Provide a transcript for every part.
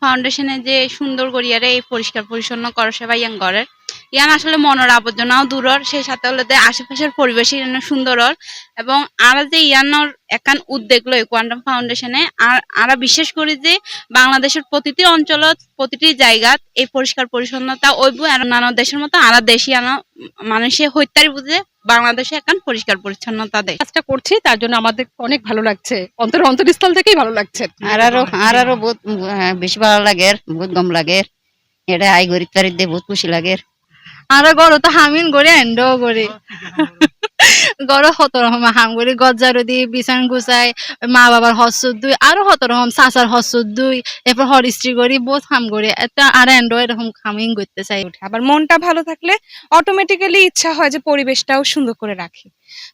ফাউন্ডেশনে যে সুন্দর করিয়ারে এই পরিষ্কার পরিচ্ছন্ন করসে সেবা ইয়াং গড়ের ইয়ান আসলে মনের আবর্জনাও দূরর সেই সাথে হলো যে আশেপাশের পরিবেশ ইয়ান সুন্দরর এবং আর যে ইয়ানোর একান উদ্যোগ লয় কোয়ান্টাম ফাউন্ডেশনে আর আরা বিশেষ করি যে বাংলাদেশের প্রতিটি অঞ্চলত প্রতিটি জায়গাত এই পরিষ্কার পরিচ্ছন্নতা ওইব আর নানা দেশের মতো আরা দেশি আনা। মানুষে হইতারি বুঝে বাংলাদেশে একান পরিষ্কার পরিচ্ছন্নতা দেয়। কাজটা করছি তার জন্য আমাদের অনেক ভালো লাগছে। অন্তর অন্তরস্থল থেকেই ভালো লাগছে। আর আরও আর আরও বহুত হ্যাঁ, বেশি ভালো লাগে বহুত গম লাগে। এটা আই গরি তারি দিয়ে বহুত খুশি লাগে। আর গরো তো হামিন করে এন্ড করে গরো হত রকম হাম করে গজ্জারো দি, বিছান গুছাই মা বাবার হস্ত দুই, আরও হত রকম চাচার হস্ত দুই, এরপর হরিস্ত্রী করি বহুত হাম করে এটা আর এন্ড এরকম হামিং করতে চাই। আবার মনটা ভালো থাকলে অটোমেটিক্যালি ইচ্ছা হয় যে পরিবেশটাও সুন্দর করে রাখি।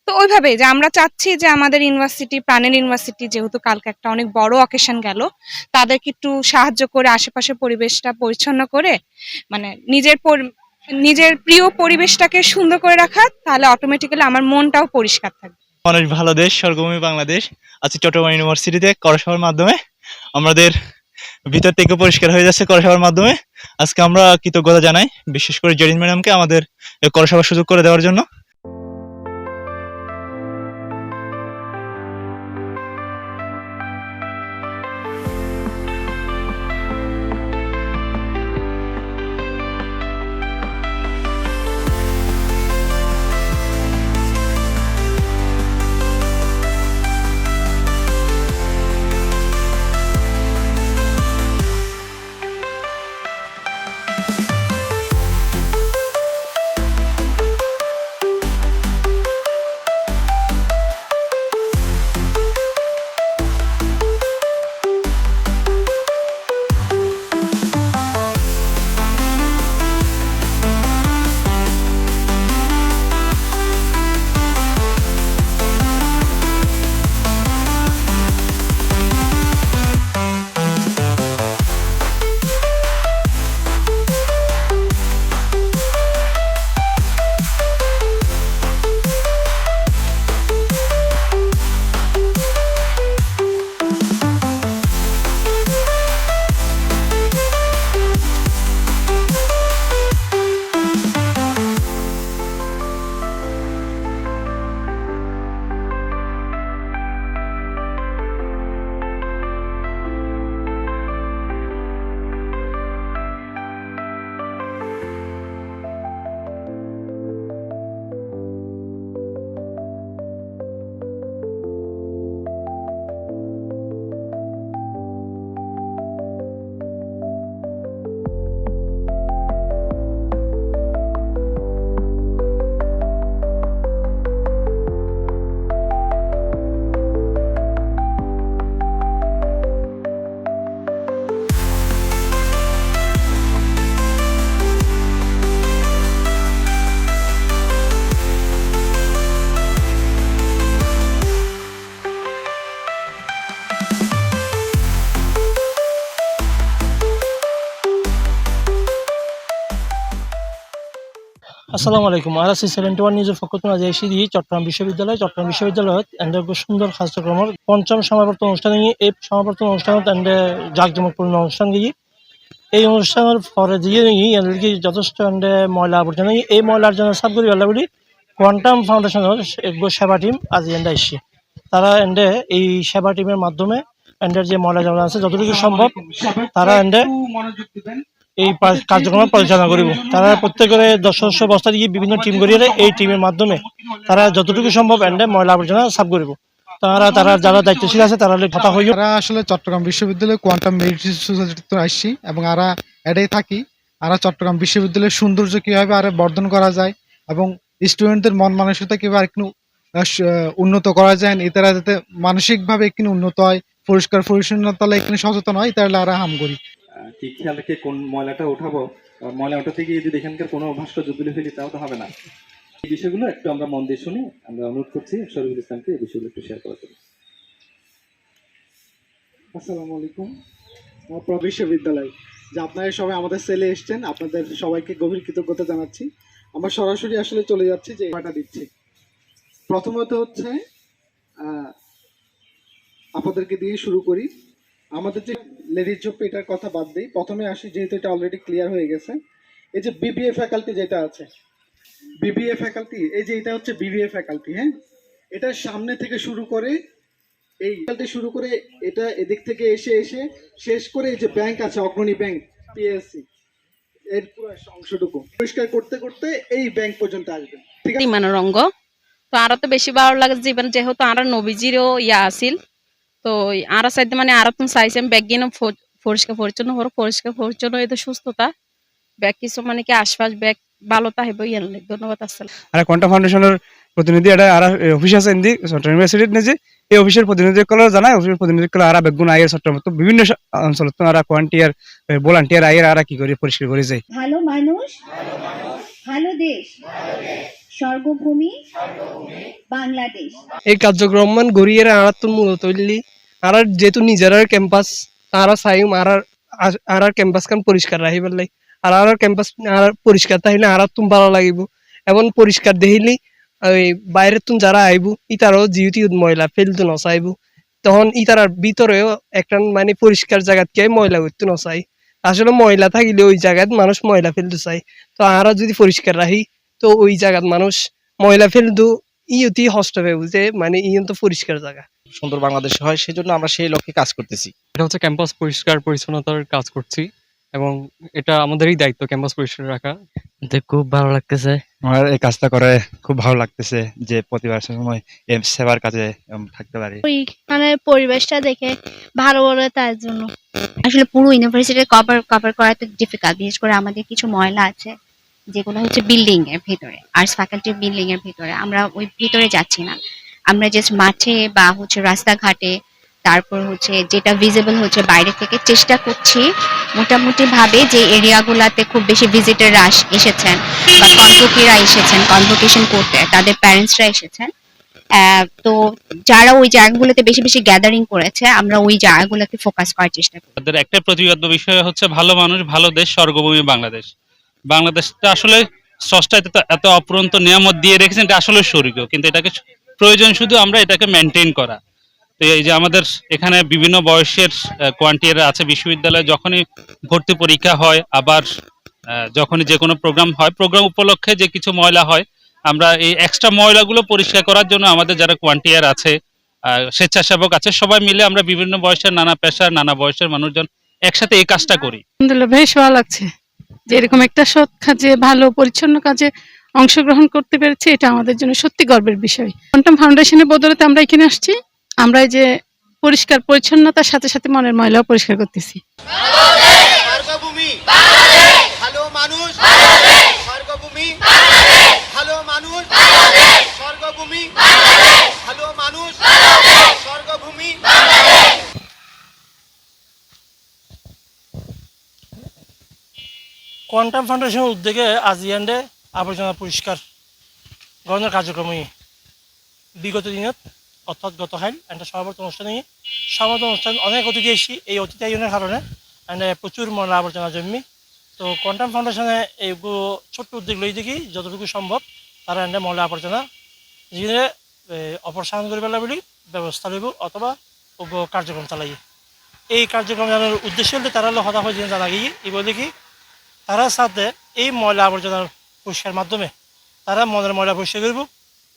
তো ওইভাবে যে আমরা চাচ্ছি যে আমাদের ইউনিভার্সিটি, প্রাণের ইউনিভার্সিটি যেহেতু কালকে একটা অনেক বড় অকেশন গেল, তাদেরকে একটু সাহায্য করে আশেপাশে পরিবেশটা পরিচ্ছন্ন করে মানে নিজের নিজের প্রিয় পরিবেশটাকে সুন্দর করে রাখা, তাহলে অটোমেটিক্যালি আমার মনটাও পরিষ্কার থাকবে। অনেক ভালো দেশ, স্বর্গভূমি বাংলাদেশ। আজকে চট্টগ্রাম ইউনিভার্সিটিতে করসভার মাধ্যমে আমাদের ভিতর থেকে পরিষ্কার হয়ে যাচ্ছে করসভার মাধ্যমে। আজকে আমরা কৃতজ্ঞতা জানাই, বিশেষ করে জেরিন ম্যাডামকে আমাদের করসভার সুযোগ করে দেওয়ার জন্য। আসসালামু আলাইকুম। আর আছি সেভেন্টি ওয়ান নিউজের পক্ষ থেকে আজ এসে দিয়ে চট্টগ্রাম বিশ্ববিদ্যালয়। চট্টগ্রাম বিশ্ববিদ্যালয়ত এন্ড সুন্দর কার্যক্রমের পঞ্চম সমাবর্তন অনুষ্ঠান এই সমাবর্তন অনুষ্ঠানত এন্ড জাঁকজমকপূর্ণ অনুষ্ঠান গিয়ে এই অনুষ্ঠানের পরে দিয়ে এদেরকে যথেষ্ট এন্ড ময়লা আবর্জনা এই ময়লার জন্য সাব করি বেলা, কোয়ান্টাম ফাউন্ডেশনের সেবা টিম আজ এন্ড এসছে। তারা এন্ডে এই সেবা টিমের মাধ্যমে এন্ডের যে ময়লা জমা আছে, যতটুকু সম্ভব, তারা এন্ডে এই কার্যক্রম পরিচালনা করিব। তারা প্রত্যেকের দশ সদস্য বস্তা দিয়ে বিভিন্ন টিম করিয়ে এই টিমের মাধ্যমে তারা যতটুকু সম্ভব এন্ডে ময়লা আবর্জনা সাফ করিব। তারা তারা যারা দায়িত্বশীল আছে তারা কথা হইও। আমরা আসলে চট্টগ্রাম বিশ্ববিদ্যালয়ে কোয়ান্টাম মেডিটেশন সোসাইটিতে আসছি এবং আরা এটাই থাকি। আরা চট্টগ্রাম বিশ্ববিদ্যালয়ের সৌন্দর্য কীভাবে আরও বর্ধন করা যায় এবং স্টুডেন্টদের মন মানসিকতা কীভাবে আহ, উন্নত করা যায় এতারা যাতে মানসিকভাবে একটু উন্নত হয় পরিষ্কার পরিচ্ছন্নতা এখানে সচেতন হয় তাহলে আরা হাম করি। কি খেয়াল রেখে কোন ময়লাটা উঠাবো ময়লা উঠাতে গিয়ে যদি এখানকার কোনো ভাস্কর্য তুলে ফেলি তাও তো হবে না। এই বিষয়গুলো একটু আমরা মন দিয়ে শুনি, আমরা অনুরোধ করছি শরীফুল ইসলামকে এই বিষয়গুলো একটু শেয়ার করার জন্য। আসসালামু আলাইকুম। আমার বিশ্ববিদ্যালয়, যে আপনারা সবাই আমাদের সেলে এসেছেন, আপনাদের সবাইকে গভীর কৃতজ্ঞতা জানাচ্ছি। আমরা সরাসরি আসলে চলে যাচ্ছি যে সেবাটা দিচ্ছি। প্রথমত হচ্ছে আপনাদেরকে দিয়ে শুরু করি। আমাদের যে লেডিস জব এটার কথা বাদ দিই। প্রথমে আসি, যেহেতু এটা অলরেডি ক্লিয়ার হয়ে গেছে। এই যে বিবিএ ফ্যাকাল্টি যেটা আছে বিবিএ ফ্যাকাল্টি এই যে এটা হচ্ছে বিবিএ ফ্যাকাল্টি হ্যাঁ? এটা সামনে থেকে শুরু করে, এই ফ্যাকাল্টি শুরু করে এটা এদিক থেকে এসে এসে শেষ করে এই যে ব্যাংক আছে, অগ্রণী ব্যাংক পিএসসি এর পুরো অংশটুকু। পরিষ্কার করতে করতে এই ব্যাংক পর্যন্ত আসবে। ঠিক আছে? ইমানের অঙ্গ তো আরও তো বেশি ভালো লাগে জীবন, যেহেতু আর নবীজিরও ইয়া আছিল। তো আর চাইতে মানে আর তুমি চাইছেন ব্যাগ গিয়ে পরিষ্কার পরিচ্ছন্ন হরো পরিষ্কার পরিচ্ছন্ন এতে সুস্থতা। ব্যাগ কিছু মানে কি আশপাশ ব্যাগ ভালো তাহিব ইয়ান ধন্যবাদ আসসালাম। আর কোয়ান্টাম ফাউন্ডেশনের প্রতিনিধি? এটা আর অফিস আছে ইন্দি চট্টগ্রাম ইউনিভার্সিটিত নিজে। এই অফিসের প্রতিনিধিসকলে জানায় অফিসের প্রতিনিধিসকলে আর বেগুন আইয়ের চট্টগ্রাম তো বিভিন্ন অঞ্চলত আর কোয়ান্টিয়ার ভলান্টিয়ার আইয়ের আর কি করে পরিষ্কার করে যায় ভালো মানুষ ভালো দেশ স্বর্গভূমি বাংলাদেশ। এই কার্যক্রম মান গড়িয়ে তো মূলত আর যেহেতু নিজের ক্যাম্পাস তারা চাইম আর আর ক্যাম্পাস খান পরিষ্কার রাখি পেলাই আর আর ক্যাম্পাস আর পরিষ্কার তাহলে আর তুমি ভালো লাগিব। এবং পরিষ্কার দেখিলি ওই বাইরে তুমি যারা আইবু ইতারও জিউতি ময়লা ফেলতে নচাইবু। তখন ইতারার ভিতরেও একটা মানে পরিষ্কার জায়গাত কে ময়লা করতে নচাই আসলে ময়লা থাকিলে ওই জায়গাত মানুষ ময়লা ফেলতে চাই তো আর যদি পরিষ্কার রাখি তো ওই জায়গাত মানুষ ময়লা ফেলতো ইয়তি হষ্ট পাইব যে মানে ইয়ন তো পরিষ্কার জায়গা সুন্দর বাংলাদেশ হয় সেজন্য আমরা সেই লক্ষ্যে কাজ করতেছি। এটা হচ্ছে ক্যাম্পাস পরিষ্কার পরিচ্ছন্নতার কাজ করছি এবং এটা আমাদেরই দায়িত্ব ক্যাম্পাস পরিষ্কার রাখা। খুব ভালো লাগতেছে। আমার এই কাজটা করে খুব ভালো লাগতেছে যে প্রতিবার সময় সেবার কাজে থাকতে পারি। মানে পরিবেশটা দেখে ভালো বলে তার জন্য। আসলে পুরো ইউনিভার্সিটি কভার কভার করা তো ডিফিকাল্ট বিশেষ করে আমাদের কিছু ময়লা আছে যেগুলো হচ্ছে বিল্ডিং এর ভিতরে আর্টস ফ্যাকাল্টির বিল্ডিং এর ভিতরে। আমরা ওই ভিতরে যাচ্ছি না। আমরা জাস্ট মাঠে বা হচ্ছে রাস্তাঘাটে, তারপর হচ্ছে যেটা ভিজিবল হচ্ছে বাইরে থেকে চেষ্টা করছি মোটামুটি ভাবে যে এরিয়াগুলোতে খুব বেশি ভিজিটাররা এসেছেন বা কনভোকিরা এসেছেন কনভোকেশন করতে, তাদের প্যারেন্টসরা এসেছেন। তো যারা ওই জায়গাগুলোতে বেশি বেশি গ্যাদারিং করেছে, আমরা ওই জায়গাগুলোকে ফোকাস করার চেষ্টা করি তাদের একটা প্রতিবাদ্য বিষয় হচ্ছে ভালো মানুষ, ভালো দেশ, স্বর্গভূমি বাংলাদেশ। বাংলাদেশটা আসলে স্রষ্টা এত অপরন্ত নিয়ামত দিয়ে রেখেছেন, এটা আসলে স্বর্গ কিন্তু এটাকে প্রয়োজন শুধু আমরা এটাকে মেনটেন করা। তো এই যে আমাদের এখানে বিভিন্ন বয়সের কোয়ান্টিয়ার আছে বিশ্ববিদ্যালয়ে, যখনই ভর্তি পরীক্ষা হয়, আবার যখনই যে কোনো প্রোগ্রাম হয় প্রোগ্রাম উপলক্ষে যে কিছু ময়লা হয়, আমরা এই এক্সট্রা ময়লাগুলো পরিষ্কার করার জন্য আমাদের যারা কোয়ান্টিয়ার আছে স্বেচ্ছাসেবক আছে, সবাই মিলে আমরা বিভিন্ন বয়সের, নানা পেশার, নানা বয়সের মানুষজন একসাথে এই কাজটা করি। আলহামদুলিল্লাহ, বেশ ভালো লাগছে। যে এরকম একটা সৎ কাজে, ভালো, পরিচ্ছন্ন কাজে অংশগ্রহণ করতে পেরেছি এটা আমাদের জন্য সত্যি গর্বের বিষয়। কোয়ান্টাম ফাউন্ডেশনের বদলতে আমরা এখানে আসছি। আমরা এই যে পরিষ্কার পরিচ্ছন্নতার সাথে সাথে মনের ময়লাও পরিষ্কার করতেছি। স্বর্গভূমি ভালো মানুষ স্বর্গভূমি ভালো মানুষ স্বর্গভূমি ভালো মানুষ স্বর্গভূমি। কোয়ান্টাম ফাউন্ডেশনের উদ্যোগে আজিয়ান্ডে আবর্জনা পরিষ্কার গ্রহণের কার্যক্রমী বিগত দিনত অর্থাৎ গত হাইল একটা সমাবর্তন অনুষ্ঠানে সমাবর্তন অনুষ্ঠান অনেক অতিথি এসেছি এই অতিথি আয়োজনের কারণে uh, প্রচুর ময়লা আবর্জনা জন্মি। তো কোয়ান্টাম ফাউন্ডেশনে এইগুলো ছোট্ট উদ্যোগ লই দেখি যতটুকু সম্ভব তারা এনে ময়লা আবর্জনা যিনি অপসারণ করে পেলা বলে ব্যবস্থা লইব অথবা কার্যক্রম চালাই। এই কার্যক্রম জানার উদ্দেশ্য হলে তারা হতাশ হয়ে জানা গিয়ে। এবার দেখি তারা সাথে এই ময়লা আবর্জনার পরিষ্কার মাধ্যমে তারা মনের ময়লা পরিষ্কার করব।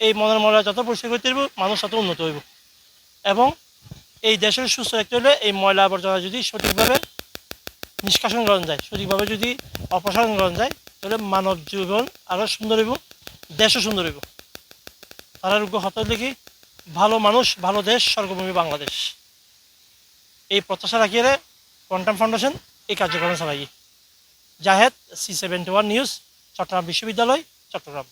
এই মনের ময়লা যত পরিষ্কার করতে পারব মানুষ তত উন্নত হইব। এবং এই দেশের সুস্থ রাখতে হলে এই ময়লা আবর্জনা যদি সঠিকভাবে নিষ্কাশন করা যায়, সঠিকভাবে যদি অপসারণ করা যায়, তাহলে মানব জীবন আরও সুন্দর হইব, দেশও সুন্দর হইব। তারা রোগ্য হতে দেখি ভালো মানুষ, ভালো দেশ, স্বর্গভূমি বাংলাদেশ। এই প্রত্যাশা রাখিয়ে কোয়ান্টাম ফাউন্ডেশন এই কার্যক্রম চালাই Zahed C seventy one news Chattogram বিশ্ববিদ্যালয় চট্টগ্রাম।